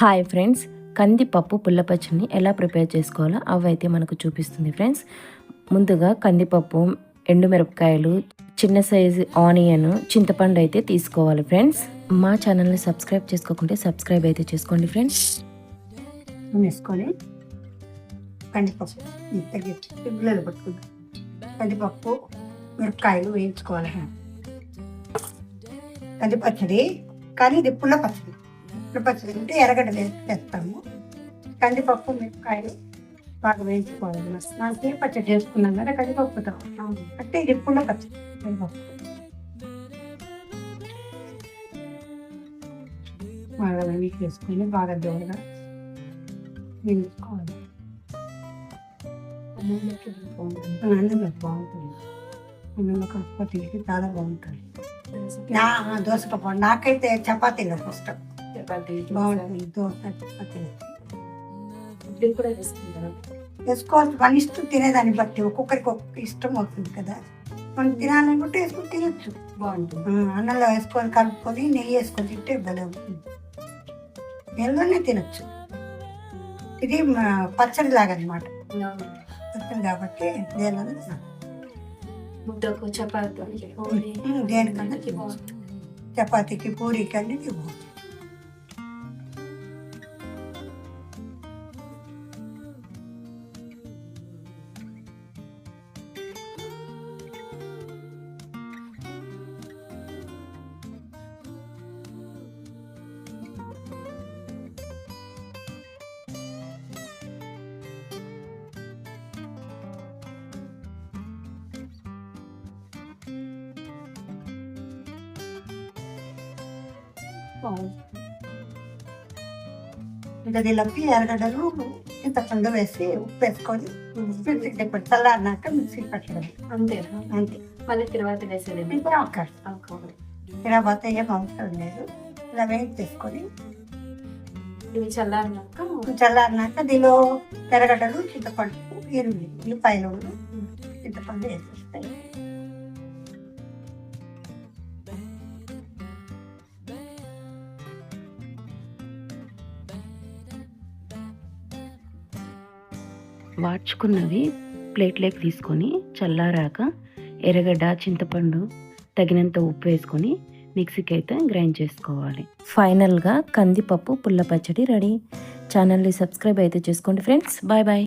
Hi friends కందిపప్పు పుల్లపచ్చడిని ఎలా prepare చేసుకోవాలో అవి అయితే మనకు చూపిస్తుంది ఫ్రెండ్స్ ముందుగా కందిపప్పు ఎండుమిరపకాయలు చిన్న సైజు ఆనియన్ చింతపండు అయితే తీసుకోవాలి ఫ్రెండ్స్ మా ఛానల్ని సబ్స్క్రైబ్ చేసుకోకుంటే సబ్స్క్రైబ్ అయితే చేసుకోండి ఫ్రెండ్స్ కందిపప్పు పిల్లలు పట్టుకుంటాం కందిపప్పు మిరపకాయలు వేయించుకోవాలి. కంది పచ్చడి కానీ ఇది పుల్ల పచ్చడి. పుల్ల పచ్చడి అంటే ఎర్రగడ్డ వేసి వేస్తాము. కందిపప్పు మిరపకాయలు బాగా వేయించుకోవాలి. మనం ఏ పచ్చడి చేసుకున్నాం కదా కందిపప్పుతో అంటే ఇది పుల్ల పచ్చడి కందిపప్పు. బాగా వేయించేసుకొని బాగా దూరగా వేయించుకోవాలి. అన్నంలో బాగుంటుంది. అన్నంలో చాలా బాగుంటుంది. నా దోశ పప్పు నాకైతే చపాతీలో ఇష్టం. బాగుంటుంది. దోశ చపాతీలో కూడా వేసుకుంటారు? వేసుకోవాలి మన ఇష్టం తినేదాన్ని బట్టి ఒక్కొక్కరికి ఒక్కొక్క ఇష్టం అవుతుంది కదా. మనం తినాలనుకుంటే వేసుకొని తినొచ్చు. బాగుంటుంది. అన్నంలో వేసుకొని కలుపుకొని నెయ్యి వేసుకొని తింటే భలే ఉంటుంది నెలలోనే తినొచ్చు. ఇది పచ్చడి లాగా అనమాట పచ్చడి కాబట్టి దేనిలోనే. ముద్దకు చపాతీ దేనికన్నా చపాతీకి పూరికి అన్నిటి బాగుంటుంది. ఇంకా దీనికి ఎర్రగడ్డలు చింతపండు వేసి ఉప్పు వేసుకొని మిక్సీ చల్లారినాక మిక్సీ పట్టడం. అంతేనా అంతే. మళ్ళీ తర్వాత వేసేది తర్వాత ఏం అవసరం లేదు. ఇలా వేసి తీసుకొని ఇవి చల్లారినాక చల్లారినాక దీనిలో ఎర్రగడ్డలు చింతపండు ఈరుల్లి ఉల్లిపాయలు చింతపండు వేసేస్తాయి. వాడ్చుకున్నవి ప్లేట్లోకి తీసుకొని చల్లారాక ఎర్రగడ్డ చింతపండు తగినంత ఉప్పు వేసుకొని మిక్సీకి అయితే గ్రైండ్ చేసుకోవాలి. ఫైనల్గా కందిపప్పు పుల్ల పచ్చడి రెడీ. ఛానల్ని సబ్స్క్రైబ్ అయితే చేసుకోండి ఫ్రెండ్స్. Bye bye.